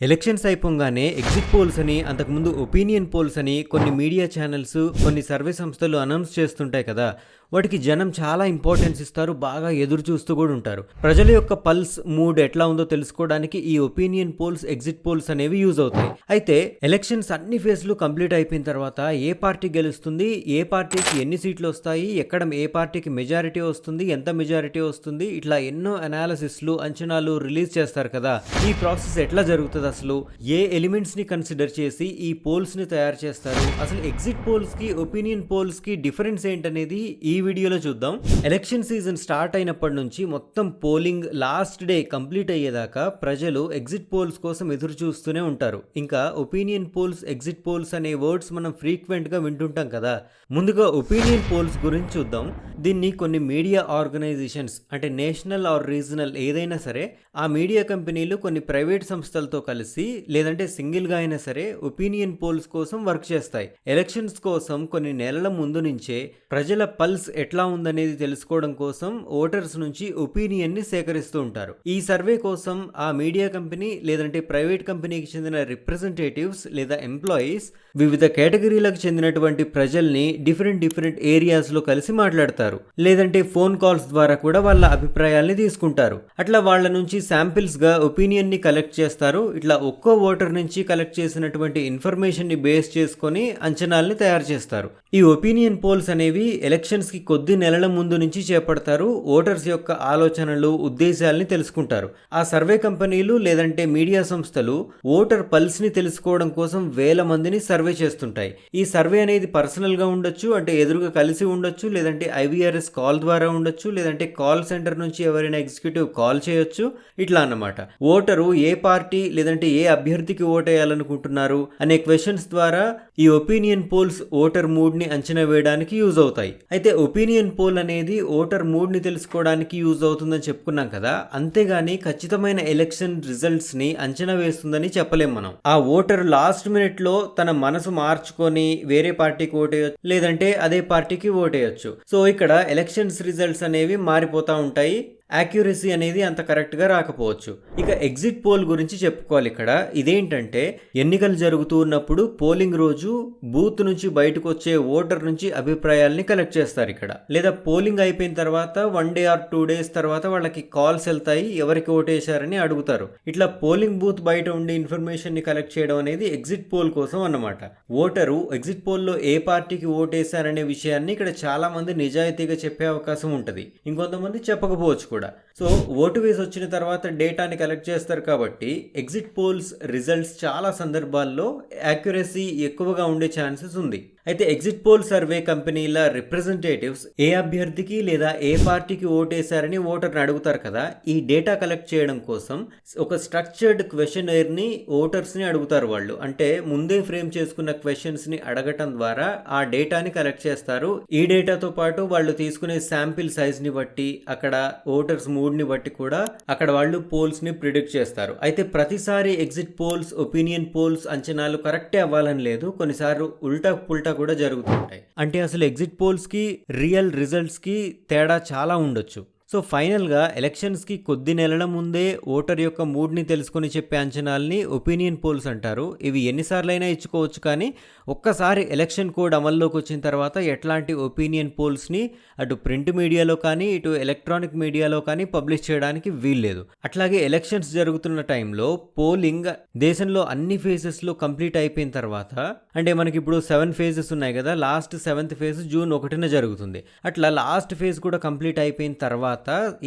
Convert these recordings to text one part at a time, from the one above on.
Elections అయిపోగానే exit polls అని అంతకుముందు ఒపీనియన్ పోల్స్ అని కొన్ని మీడియా ఛానల్స్ కొన్ని సర్వే సంస్థలు అనౌన్స్ చేస్తుంటాయి కదా. వాటికి జనం చాలా ఇంపార్టెన్స్ ఇస్తారు బాగా ఎదురు చూస్తూ కూడా ఉంటారు. ప్రజల యొక్క పల్స్ మూడ్ ఎట్లా ఉందో తెలుసుకోవడానికి ఈ ఒపీనియన్ పోల్స్ ఎగ్జిట్ పోల్స్ అనేవి యూజ్ అవుతాయి. అయితే ఎలక్షన్స్ అన్ని ఫేజ్లు కంప్లీట్ అయిపోయిన తర్వాత ఏ పార్టీ గెలుస్తుంది ఏ పార్టీకి ఎన్ని సీట్లు వస్తాయి ఎక్కడ ఏ పార్టీకి మెజారిటీ వస్తుంది ఎంత మెజారిటీ వస్తుంది ఇట్లా ఎన్నో అనాలిసిస్లు అంచనాలు రిలీజ్ చేస్తారు కదా. ఈ ప్రాసెస్ ఎట్లా జరుగుతుంది అసలు? ఏ ఎలిమెంట్స్ని కన్సిడర్ చేసి ఈ పోల్స్ని తయారు చేస్తారు? అసలు ఎగ్జిట్ పోల్స్కి ఒపీనియన్ పోల్స్కి డిఫరెన్స్ ఏంటనేది ఈ వీడియోలో చూద్దాం. ఎలక్షన్ సీజన్ స్టార్ట్ అయినప్పటి నుంచి మొత్తం పోలింగ్ లాస్ట్ డే కంప్లీట్ అయ్యేదాకా ప్రజలు ఎగ్జిట్ పోల్స్ కోసం ఎదురు చూస్తూనే ఉంటారు. ఇంకా ఒపీనియన్ పోల్స్ ఎగ్జిట్ పోల్స్ అనే వర్డ్స్ మనం ఫ్రీక్వెంట్గా వింటుంటాం కదా. ముందుగా ఒపీనియన్ పోల్స్ గురించి చూద్దాం. దీన్ని కొన్ని మీడియా ఆర్గనైజేషన్స్ అంటే నేషనల్ ఆర్ రీజనల్ ఏదైనా సరే ఆ మీడియా కంపెనీలు కొన్ని ప్రైవేట్ సంస్థలతో కలిసి లేదంటే సింగిల్గా అయినా సరే ఒపీనియన్ పోల్స్ కోసం వర్క్ చేస్తాయి. ఎలక్షన్స్ కోసం కొన్ని నెలల ముందు నుంచే ప్రజల పల్స్ ఎట్లా ఉందనేది తెలుసుకోవడం కోసం ఓటర్స్ నుంచి ఒపీనియన్ని సేకరిస్తూ ఉంటారు. ఈ సర్వే కోసం ఆ మీడియా కంపెనీ లేదంటే ప్రైవేట్ కంపెనీకి చెందిన రిప్రజెంటేటివ్స్ లేదా ఎంప్లాయీస్ వివిధ కేటగిరీలకు చెందినటువంటి ప్రజల్ని డిఫరెంట్ డిఫరెంట్ ఏరియాస్లో కలిసి మాట్లాడతారు. లేదంటే ఫోన్ కాల్స్ ద్వారా కూడా వాళ్ళ అభిప్రాయాల్ని తీసుకుంటారు. అట్లా వాళ్ళ నుంచి శాంపిల్స్గా ఒపీనియన్ని కలెక్ట్ చేస్తారు. ఇట్లా ఒక్కో ఓటర్ నుంచి కలెక్ట్ చేసినటువంటి ఇన్ఫర్మేషన్ని బేస్ చేసుకొని అంచనాల్ని తయారు చేస్తారు. ఈ ఒపీనియన్ పోల్స్ అనేవి ఎలక్షన్స్కి కొద్ది నెలల ముందు నుంచి చేపడతారు. ఓటర్స్ యొక్క ఆలోచనలు ఉద్దేశాల్ని తెలుసుకుంటారు. ఆ సర్వే కంపెనీలు లేదంటే మీడియా సంస్థలు ఓటర్ పల్స్ని తెలుసుకోవడం కోసం వేల మందిని సర్వే చేస్తుంటాయి. ఈ సర్వే అనేది పర్సనల్గా ఉండొచ్చు అంటే ఎదురుగా కలిసి ఉండొచ్చు లేదంటే ఐవీఆర్ఎస్ కాల్ ద్వారా ఉండొచ్చు లేదంటే కాల్ సెంటర్ నుంచి ఎవరైనా ఎగ్జిక్యూటివ్ కాల్ చేయొచ్చు ఇట్లా అన్నమాట. ఓటరు ఏ పార్టీ లేదంటే ఏ అభ్యర్థికి ఓటేయాలనుకుంటున్నారు అనే క్వశ్చన్స్ ద్వారా ఈ ఒపీనియన్ పోల్స్ ఓటర్ మూడ్ని అంచనా వేయడానికి యూజ్ అవుతాయి. అయితే ఒపీనియన్ పోల్ అనేది ఓటర్ మూడ్ని తెలుసుకోవడానికి యూజ్ అవుతుందని చెప్పుకున్నాం కదా అంతేగాని ఖచ్చితమైన ఎలక్షన్ రిజల్ట్స్ని అంచనా వేస్తుందని చెప్పలేం మనం. ఆ ఓటర్ లాస్ట్ మినిట్లో తన మనసు మార్చుకొని వేరే పార్టీకి ఓటేయచ్చు లేదంటే అదే పార్టీకి ఓటేయచ్చు. సో ఇక్కడ ఎలక్షన్స్ రిజల్ట్స్ అనేవి మారిపోతా ఉంటాయి. యాక్యురసీ అనేది అంత కరెక్ట్గా రాకపోవచ్చు. ఇక ఎగ్జిట్ పోల్ గురించి చెప్పుకోవాలి ఇక్కడ. ఇదేంటంటే ఎన్నికలు జరుగుతూ ఉన్నప్పుడు పోలింగ్ రోజు బూత్ నుంచి బయటకు వచ్చే ఓటర్ నుంచి అభిప్రాయాల్ని కలెక్ట్ చేస్తారు ఇక్కడ. లేదా పోలింగ్ అయిపోయిన తర్వాత one day or two days తర్వాత వాళ్ళకి కాల్స్ వెళ్తాయి ఎవరికి ఓటేశారని అడుగుతారు. ఇట్లా పోలింగ్ బూత్ బయట ఉండి ఇన్ఫర్మేషన్ని కలెక్ట్ చేయడం అనేది ఎగ్జిట్ పోల్ కోసం అన్నమాట. ఓటరు ఎగ్జిట్ పోల్లో ఏ పార్టీకి ఓటేశారనే విషయాన్ని ఇక్కడ చాలా మంది నిజాయితీగా చెప్పే అవకాశం ఉంటుంది. ఇంకొంతమంది చెప్పకపోవచ్చు కూడా. సో ఓటు వేసి వచ్చిన తర్వాత డేటాని కలెక్ట్ చేస్తారు కాబట్టి ఎగ్జిట్ పోల్స్ రిజల్ట్స్ చాలా సందర్భాల్లో యాక్యురసీ ఎక్కువగా ఉండే ఛాన్సెస్ ఉంది. అయితే ఎగ్జిట్ పోల్ సర్వే కంపెనీల రిప్రజెంటేటివ్స్ ఏ అభ్యర్థికి లేదా ఏ పార్టీకి ఓటేశారని ఓటర్ని అడుగుతారు కదా? ఈ డేటా కలెక్ట్ చేయడం కోసం ఒక స్ట్రక్చర్డ్ క్వశ్చన్ ఎయిర్ని ఓటర్స్ని అడుగుతారు వాళ్ళు. అంటే ముందే ఫ్రేమ్ చేసుకున్న క్వశ్చన్స్ని అడగటం ద్వారా ఆ డేటాని కలెక్ట్ చేస్తారు. ఈ డేటాతో పాటు వాళ్ళు తీసుకునే శాంపిల్ సైజ్ని బట్టి అక్కడ ఓటర్స్ మూడ్ని బట్టి కూడా అక్కడ వాళ్ళు పోల్స్ని ప్రిడిక్ట్ చేస్తారు. అయితే ప్రతిసారి ఎగ్జిట్ పోల్స్ ఒపీనియన్ పోల్స్ అంచనాలు కరెక్టే అవ్వాలని లేదు. కొన్నిసార్లు ఉల్టా పుల్టా కూడా జరుగుతుంటాయి. అంటే అసలు ఎగ్జిట్ పోల్స్కి రియల్ రిజల్ట్స్కి తేడా చాలా ఉండొచ్చు. సో ఫైనల్గా ఎలక్షన్స్కి కొద్ది నెలల ముందే ఓటర్ యొక్క మూడ్ని తెలుసుకొని చెప్పే అంచనాల్ని ఒపీనియన్ పోల్స్ అంటారు. ఇవి ఎన్నిసార్లైనా ఇచ్చుకోవచ్చు కానీ ఒక్కసారి ఎలక్షన్ కోడ్ అమల్లోకి వచ్చిన తర్వాత ఎట్లాంటి ఒపీనియన్ పోల్స్ని అటు ప్రింట్ మీడియాలో కానీ ఇటు ఎలక్ట్రానిక్ మీడియాలో కానీ పబ్లిష్ చేయడానికి వీల్లేదు. అట్లాగే ఎలక్షన్స్ జరుగుతున్న టైంలో పోలింగ్ దేశంలో అన్ని ఫేజెస్లో కంప్లీట్ అయిపోయిన తర్వాత అంటే మనకి ఇప్పుడు సెవెన్ ఫేజెస్ ఉన్నాయి కదా లాస్ట్ సెవెంత్ ఫేజ్ జూన్ ఒకటిన జరుగుతుంది. అట్లా లాస్ట్ ఫేజ్ కూడా కంప్లీట్ అయిపోయిన తర్వాత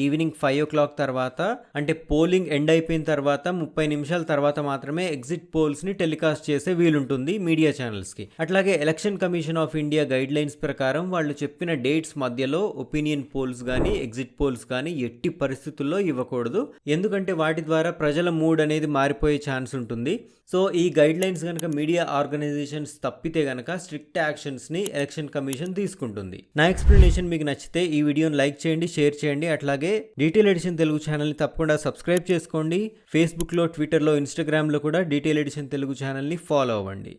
ఈవినింగ్ ఫైవ్ ఓ క్లాక్ తర్వాత అంటే పోలింగ్ ఎండ్ అయిపోయిన తర్వాత ముప్పై నిమిషాల తర్వాత మాత్రమే ఎగ్జిట్ పోల్స్ని టెలికాస్ట్ చేసే వీలుంటుంది మీడియా ఛానల్స్కి. అట్లాగే election commission of India guidelines ప్రకారం వాళ్ళు చెప్పిన డేట్స్ మధ్యలో ఒపీనియన్ పోల్స్ కానీ ఎగ్జిట్ పోల్స్ కానీ ఎట్టి పరిస్థితుల్లో ఇవ్వకూడదు. ఎందుకంటే వాటి ద్వారా ప్రజల మూడ్ అనేది మారిపోయే ఛాన్స్ ఉంటుంది. సో ఈ గైడ్ లైన్స్ కనుక మీడియా ఆర్గనైజేషన్స్ తప్పితే కనుక స్ట్రిక్ట్ యాక్షన్స్ని ఎలక్షన్ కమిషన్ తీసుకుంటుంది. నా ఎక్స్ప్లెనేషన్ మీకు నచ్చితే ఈ వీడియోని లైక్ చేయండి షేర్ చేయండి. చేయండి అట్లాగే డీటెయిల్ ఎడిషన్ తెలుగు ఛానల్ని తప్పకుండా సబ్స్క్రైబ్ చేసుకోండి. ఫేస్బుక్లో ట్విట్టర్లో ఇన్స్టాగ్రామ్లో కూడా డీటెయిల్ ఎడిషన్ తెలుగు ఛానల్ని ఫాలో అవ్వండి.